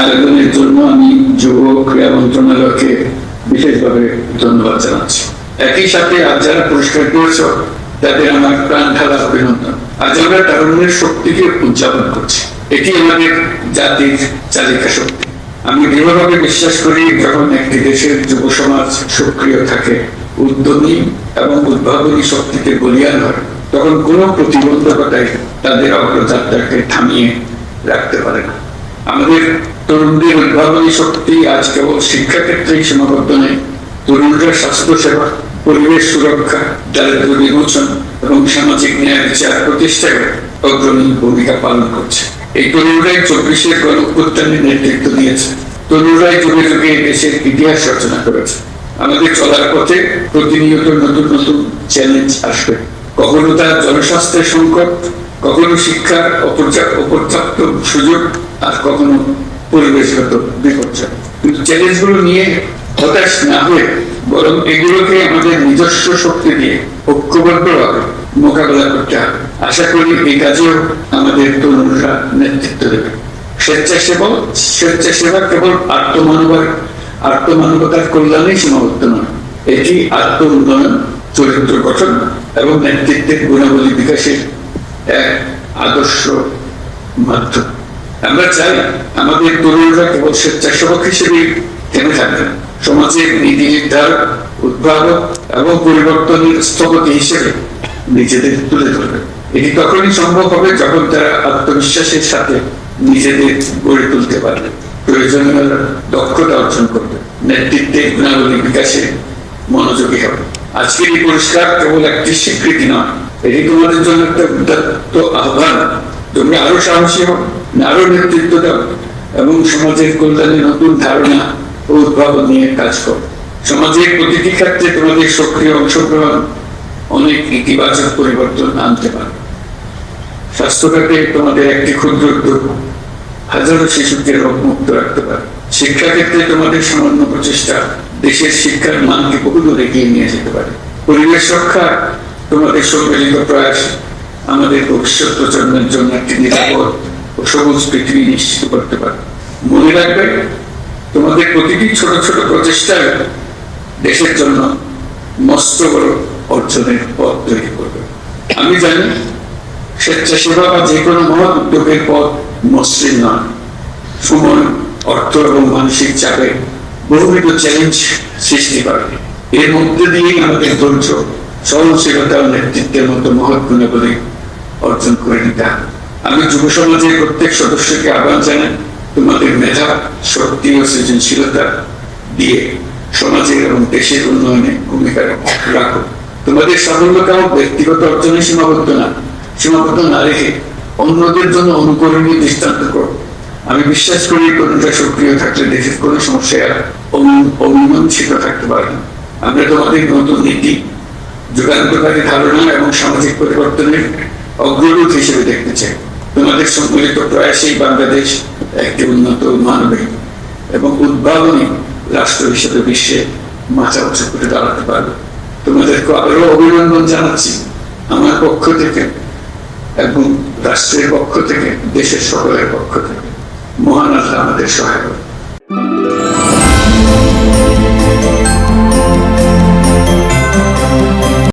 আয়োজনের জন্য আমি যুব ক্রীড়া মন্ত্রণালয়কে বিশেষভাবে ধন্যবাদ জানাচ্ছি। একই সাথে আজ যারা পুরস্কার পেয়েছ, তাদের আমার প্রাণ ঢালা অভিনন্দন। আজ আমরা তারুণ্যের শক্তিকে উদযাপন করছি, এটি আমাদের জাতির চালিকা শক্তি। আমি দৃঢ়ভাবে বিশ্বাস করি, যখন একটি দেশের যুব সমাজ সক্রিয় থাকে, উদ্যমী এবং উদ্ভাবনী শক্তিতে বলিয়ান হয় তখন কোনো প্রতিবন্ধকতাই তাদের অগ্রযাত্রাকে থামিয়ে রাখতে পারে না। আমাদের তরুণদের উদ্ভাবনী শক্তি আজ কেবল শিক্ষাক্ষেত্রেই সীমাবদ্ধ নেই তরুণরা স্বাস্থ্য সেবা পরিবেশ সুরক্ষা দারিদ্র বিমোচন এবং সামাজিক ন্যায় বিচার প্রতিষ্ঠায় অগ্রণী ভূমিকা পালন করছে। এই তরুণরাই চব্বিশের গণ উত্থানের নেতৃত্ব দিয়েছে। তরুণরাই যুগে যুগে দেশের ইতিহাস রচনা করেছে। আমাদের চলার পথে প্রতিনিয়ত নতুন নতুন চ্যালেঞ্জ আসবে। কখনো তা জনস্বাস্থ্যের সংকট, কখনো শিক্ষার অপর্যাপ্ত সুযোগ, আর কখনো পরিবেশগত বিপর্যয়। কিন্তু চ্যালেঞ্জগুলো নিয়ে হতাশ না হয়ে বরং এগুলোকে আমাদের নিজস্ব শক্তি দিয়ে ঐক্যবদ্ধভাবে মোকাবেলা করতে হবে। আশা করি এই কাজেও আমাদের তরুণরা নেতৃত্ব দেবে। স্বেচ্ছাসেবক, স্বেচ্ছাসেবা কেবল আত্মমানবার আত্মমানবতার কল্যাণেই সীমাবদ্ধ নয়। এটি আত্ম উন্নয়ন চরিত্র গঠন এবং নেতৃত্বের গুণাবলী বিকাশের এক আদর্শ মাধ্যম। আমরা চাই আমাদের তরুণরা কেবল স্বেচ্ছাসেবক হিসেবে থেমে থাকবে সমাজের নীতি নির্ধারক, উদ্ভাবক এবং পরিবর্তনের স্থপতি হিসেবে নিজেদের তুলে ধরবে এটি তখনই সম্ভব হবে যখন তারা আত্মবিশ্বাসের সাথে নিজেদের গড়ে তুলতে পারবে। প্রয়োজনীয় দক্ষতা অর্জন করবে। নেতৃত্বের গুণাবলী বিকাশে মনোযোগী হবে। আজকের এই পুরস্কার কেবল একটি স্বীকৃতি নয়, এটি তোমাদের জন্য একটা উদ্যত্ত আহ্বান। তুমি আরও সাহসী হও, আরও নেতৃত্ব দাও, এবং সমাজের কল্যাণে নতুন ধারণা ও উদ্ভাবন নিয়ে কাজ করো। সমাজের প্রতিটি ক্ষেত্রে তোমাদের সক্রিয় অংশগ্রহণ অনেক ইতিবাচক পরিবর্তন আনতে পারে। স্বাস্থ্য খাতে তোমাদের একটি ক্ষুদ্র উদ্যোগ হাজারো শিশুকে রোগমুক্ত রাখতে পারে। শিক্ষাক্ষেত্রে তোমাদের সামান্য প্রচেষ্টা দেশের শিক্ষার মানকে বহুদূর এগিয়ে নিয়ে যেতে পারে? পরিবেশ রক্ষা তোমাদের সম্মিলিত প্রয়াস, আমাদের ভবিষ্যৎ প্রজন্মের জন্য একটি নিরাপদ ও সবুজ পৃথিবী নিশ্চিত করতে পারে। মনে রাখবে, তোমাদের প্রতিটি ছোট ছোট প্রচেষ্টা দেশের জন্য মস্ত বড় অর্জনের পথ তৈরি করবে। আমি জানি, স্বেচ্ছাসেবা বা যে কোনো মহৎ উদ্যোগের পথ মসৃণ নয়। সময়, অর্থ এবং মানসিক চাপে বহুবিধ চ্যালেঞ্জ সৃষ্টি করে। এর মধ্যে দিয়েই আমাদের ধৈর্য। সহনশীলতা ও নেতৃত্বের মতো মহৎ গুণাবলী অর্জন করে নিতে হবে। আমি যুব সমাজের প্রত্যেক সদস্যকে আহ্বান জানাই, তোমাদের মেধা, শক্তি ও সৃজনশীলতা দিয়ে সমাজের এবং দেশের উন্নয়নে ভূমিকা রাখো। তোমাদের সাফল্য কেমন ব্যক্তিগত অর্জনে সীমাবদ্ধ না। সীমাবদ্ধ না রেখে অন্যদের জন্য অনুকরণীয় দৃষ্টান্ত করো। আমি বিশ্বাস করি তরুণরা সক্রিয় থাকলে দেশের কোনো সমস্যা অমি- অমীমাংসিত থাকতে পারে না। আমরা তোমাদের নতুন নীতি যুগান্তকারী ধারণা এবং সামাজিক পরিবর্তনের অগ্রদূত হিসেবে দেখতে চাই। তোমাদের সম্মিলিত প্রয়াসেই বাংলাদেশ একটি উন্নত মানবিক এবং উদ্ভাবনী রাষ্ট্র হিসেবে বিশ্বে মাথা উঁচু করে দাঁড়াতে পারবে। তোমাদেরকে আরও অভিনন্দন জানাচ্ছি। আমার পক্ষ থেকে এবং রাষ্ট্রের পক্ষ থেকে, দেশের সকলের পক্ষ থেকে। মহান আল্লাহ আমাদের সহায় হবে।